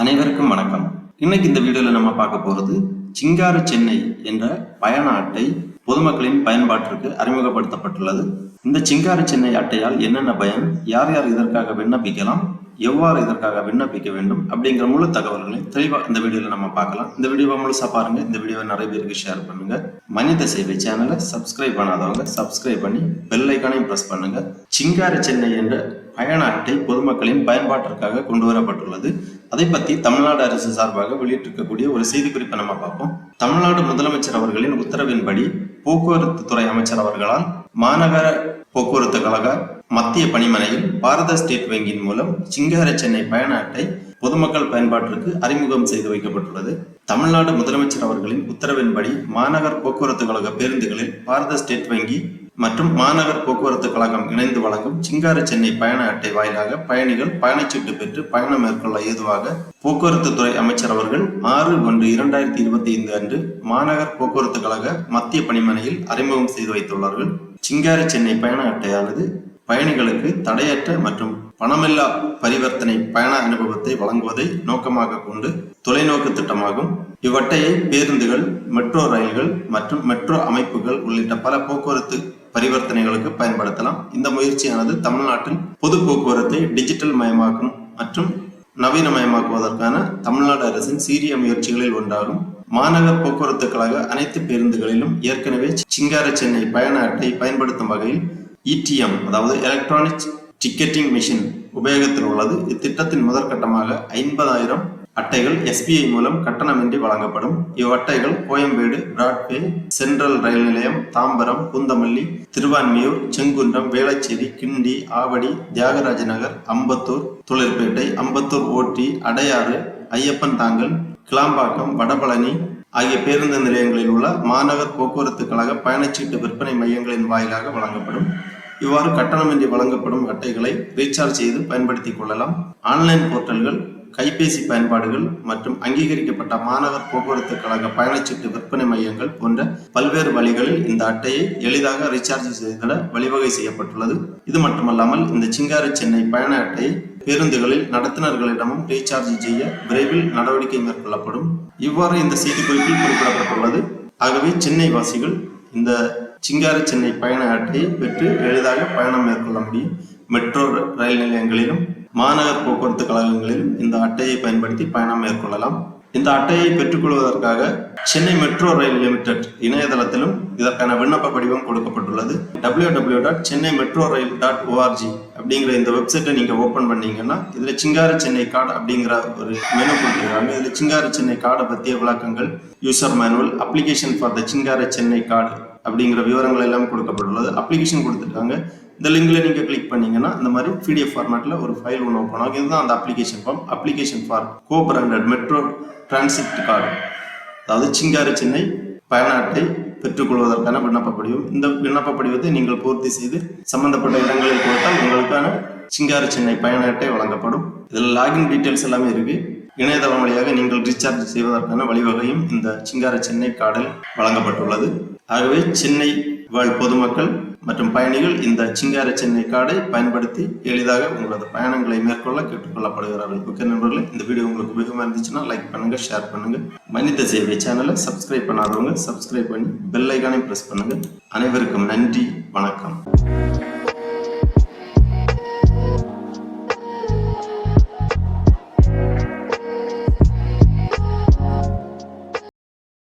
அனைவருக்கும் வணக்கம். இன்னைக்கு இந்த வீடியோல நம்ம பார்க்க போறது சிங்கார சென்னை என்ற பயண அட்டை பொதுமக்களின் பயன்பாட்டிற்கு அறிமுகப்படுத்தப்பட்டுள்ளது. இந்த சிங்கார சென்னை அட்டையால் என்னென்ன பயன் யார் யார் இதற்காக விண்ணப்பிக்கலாம் எவ்வாறு இதற்காக விண்ணப்பிக்க வேண்டும் அப்படிங்கிற முழு தகவல்களை தெளிவாக இந்த வீடியோல நம்ம பார்க்கலாம். இந்த வீடியோவை முழுசா பாருங்க இந்த வீடியோவை நிறைய பேருக்கு ஷேர் பண்ணுங்க. மனித சேவை சேனலை சப்ஸ்கிரைப் பண்ணாதவங்க சப்ஸ்கிரைப் பண்ணி பெல் ஐக்கானையும் ப்ரெஸ் பண்ணுங்க. சிங்கார சென்னை என்ற பயண பொதுமக்களின் பயன்பாட்டிற்காக கொண்டு வரப்பட்டுள்ளது. அதை பத்தி தமிழ்நாடு அரசு சார்பாக வெளியிட்டிருக்கக்கூடிய ஒரு செய்திக்குறிப்பை நம்ம பார்ப்போம். தமிழ்நாடு முதலமைச்சர் அவர்களின் உத்தரவின்படி போக்குவரத்து துறை அமைச்சர் அவர்களால் மாநகர போக்குவரத்து கழக மத்திய பணிமனையில் பாரத ஸ்டேட் வங்கியின் மூலம் சிங்கார சென்னை பயண அட்டை பொதுமக்கள் பயன்பாட்டிற்கு அறிமுகம் செய்து வைக்கப்பட்டுள்ளது. தமிழ்நாடு முதலமைச்சர் அவர்களின் உத்தரவின்படி மாநகர் போக்குவரத்து கழக பேருந்துகளில் பாரத ஸ்டேட் வங்கி மற்றும் மாநகர் போக்குவரத்து கழகம் இணைந்து வழங்கும் சிங்கார சென்னை பயண அட்டை வாயிலாக பயணிகள் பயணச்சீட்டு பெற்று பயணம் மேற்கொள்ள ஏதுவாக போக்குவரத்து துறை அமைச்சர் அவர்கள் ஆறு ஒன்று இரண்டாயிரத்தி இருபத்தி ஐந்து அன்று மாநகர் போக்குவரத்து கழக மத்திய பணிமனையில் அறிமுகம் செய்து வைத்துள்ளார்கள். சிங்கார சென்னை பயண அட்டையானது பயணிகளுக்கு தடையற்ற மற்றும் பணமில்லா பரிவர்த்தனை பயண அனுபவத்தை வழங்குவதை நோக்கமாக கொண்டு தொலைநோக்கு திட்டமாகும். இவ்வட்டையை பேருந்துகள் மெட்ரோ ரயில்கள் மற்றும் மெட்ரோ அமைப்புகள் உள்ளிட்ட பல போக்குவரத்து பரிவர்த்தனைகளுக்கு பயன்படுத்தலாம். இந்த முயற்சியானது தமிழ்நாட்டில் பொது போக்குவரத்தை டிஜிட்டல் மயமாக்கும் மற்றும் நவீனமயமாக்குவதற்கான தமிழ்நாடு அரசின் சீரிய முயற்சிகளில் ஒன்றாகும். மாநகர் போக்குவரத்து கழக அனைத்து பேருந்துகளிலும் ஏற்கனவே சிங்கார சென்னை பயண அட்டை பயன்படுத்தும் வகையில் இடிஎம் அதாவது எலக்ட்ரானிக் டிக்கெட்டிங் மிஷின் உபயோகத்தில் உள்ளது. இத்திட்டத்தின் முதற்கட்டமாக ஐம்பதாயிரம் அட்டைகள் எஸ்பிஐ மூலம் கட்டணமின்றி வழங்கப்படும். இவ்வட்டைகள் கோயம்பேடு பிராட்வே சென்ட்ரல் ரயில் நிலையம் தாம்பரம் பூந்தமல்லி திருவான்மியூர் செங்குன்றம் வேளச்சேரி கிண்டி ஆவடி தியாகராஜ நகர் அம்பத்தூர் தொழிற்பேட்டை அம்பத்தூர் ஓட்டி அடையாறு ஐயப்பன் தாங்கல் கிளாம்பாக்கம் வடபழனி ஆகிய பேருந்து நிலையங்களில் உள்ள மாநகர் போக்குவரத்து கழக பயணச்சீட்டு விற்பனை மையங்களின் வாயிலாக வழங்கப்படும். இவ்வாறு கட்டணமின்றி வழங்கப்படும் அட்டைகளை ரீசார்ஜ் செய்து பயன்படுத்திக் கொள்ளலாம். ஆன்லைன் போர்ட்டல்கள் கைபேசி பயன்பாடுகள் மற்றும் அங்கீகரிக்கப்பட்ட மாநகர் போக்குவரத்து கழக பயணச்சீட்டு விற்பனை மையங்கள் போன்ற பல்வேறு வழிகளில் இந்த அட்டையை எளிதாக ரீசார்ஜ் செய்திட வழிவகை செய்யப்பட்டுள்ளது. இது மட்டுமல்லாமல் இந்த சிங்கார சென்னை பயண அட்டையை பேருந்துகளில் நடத்துனர்களிடமும் ரீசார்ஜ் செய்ய விரைவில் நடவடிக்கை மேற்கொள்ளப்படும். இவ்வாறு இந்த செய்திக்குறிப்பில் குறிப்பிடப்பட்டுள்ளது. ஆகவே சென்னை வாசிகள் இந்த சிங்கார சென்னை பயண அட்டையை பெற்று எளிதாக பயணம் மேற்கொள்ள முடியும். மெட்ரோ ரயில் நிலையங்களிலும் மாநகர் போக்குவரத்து கழகங்களில் இந்த அட்டையை பயன்படுத்தி பயணம் மேற்கொள்ளலாம். இந்த அட்டையை பெற்றுக்கொள்வதற்காக சென்னை மெட்ரோ ரயில் லிமிடெட் இணையதளத்திலும் இதற்கான விண்ணப்ப படிவம் கொடுக்கப்பட்டுள்ளது. W W dot Chennai metro rail dot org அப்படிங்கிற இந்த வெப்சைட்டை நீங்க ஓபன் பண்ணீங்கன்னா இதுல சிங்கார சென்னை கார்டு அப்படிங்கிற ஒரு மெனு கொடுத்துருக்காங்க. இதுல சிங்கார சென்னை கார்டை பற்றிய விளக்கங்கள் user manual application for the Singara Chennai card அப்படிங்கிற விவரங்கள் எல்லாம் கொடுக்கப்பட்டுள்ளது. அப்ளிகேஷன் கொடுத்துருக்காங்க. இந்த லிங்க்ல நீங்க கிளிக் பண்ணீங்கன்னா இந்த மாதிரி பிடிஎஃப் ஃபார்மேட்ல ஒரு ஃபைல் ஒன்று ஓப்பன் ஆகும். இதுதான் அந்த application form application for co branded metro transit card அதாவது சிங்காரி சென்னை பயண அட்டை பெற்றுக்கொள்வதற்கான விண்ணப்ப படிவம். இந்த விண்ணப்ப படிவத்தை நீங்கள் பூர்த்தி செய்து சம்பந்தப்பட்ட இடங்களில் கொடுத்தால் உங்களுக்கான சிங்கார சென்னை பயண அட்டை வழங்கப்படும். இதில் லாகின் டீட்டெயில்ஸ் எல்லாமே இருக்கு. இணையதளம் வழியாக நீங்கள் ரீசார்ஜ் செய்வதற்கான வழிவகையும் இந்த சிங்கார சென்னை கார்டில் வழங்கப்பட்டுள்ளது. ஆகவே சென்னை வாழ் பொதுமக்கள் மற்றும் பயணிகள் இந்த சிங்கார சென்னை கார்டை பயன்படுத்தி எளிதாக உங்களது பயணங்களை மேற்கொள்ள கேட்டுக்கொள்ளப்படுகிறார்கள். ஓகே நண்பர்களே இந்த வீடியோ உங்களுக்கு உபயோகமாக இருந்துச்சுன்னா லைக் பண்ணுங்க ஷேர் பண்ணுங்க. மனித சேவை சேனலை சப்ஸ்கிரைப் பண்ணாதவங்க சப்ஸ்கிரைப் பண்ணி பெல் ஐக்கானை ப்ரெஸ் பண்ணுங்க. அனைவருக்கும் நன்றி வணக்கம்.